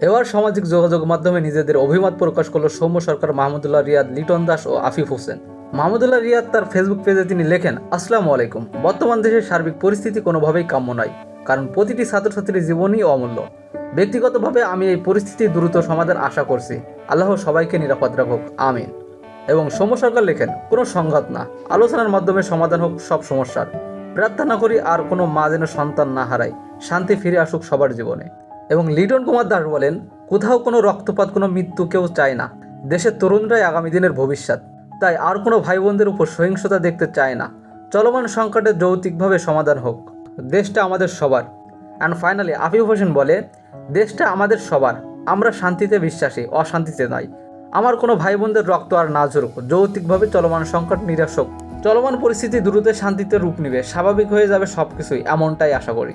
এবার সামাজিক যোগাযোগ মাধ্যমে নিজেদের অভিমত প্রকাশ করল সৌম্য সরকার, মাহমুদুল্লাহ রিয়াদ, লিটন দাস ও আফিফ হোসেন। মাহমুদুল্লাহ রিয়াদ তার ফেসবুক পেজে তিনি লেখেন, আসসালামু আলাইকুম। বর্তমান দেশের সার্বিক পরিস্থিতি কোনোভাবেই কাম্য নয়, কারণ প্রতিটি ছাত্রছাত্রীর জীবনই অমূল্য। ব্যক্তিগতভাবে আমি এই পরিস্থিতি দ্রুত সমাধান আশা করছি। আল্লাহ সবাইকে নিরাপদ রাখুক। আমিন। এবং সৌম্য সরকার লেখেন, কোনো সংঘাত না। আলোচনার মাধ্যমে সমাধান হোক, সব সমস্যার। প্রার্থনা করি আর কোনো মা যেন সন্তান না হারায়। শান্তি ফিরে আসুক সবার জীবনে। এবং লিটন কুমার দাস বলেন, কোথাও কোনো রক্তপাত, কোনো মৃত্যু কেউ চায় না। দেশের তরুণরাই আগামী দিনের ভবিষ্যৎ। তাই আর কোনো ভাই বোনদের উপর সহিংসতা দেখতে চায় না। চলমান সংকটের যৌতিকভাবে সমাধান হোক। দেশটা আমাদের সবার। অ্যান্ড ফাইনালি আফিফ হোসেন বলে, দেশটা আমাদের সবার। আমরা শান্তিতে বিশ্বাসী, অশান্তিতে নয়। আমার কোনো ভাই বোনদের রক্ত আর না ঝরুক। যৌতিকভাবে চলমান সংকট নিরাসক। চলমান পরিস্থিতি দ্রুত শান্তিতে রূপ নিবে। স্বাভাবিক হয়ে যাবে সব কিছুই এমনটাই আশা করি।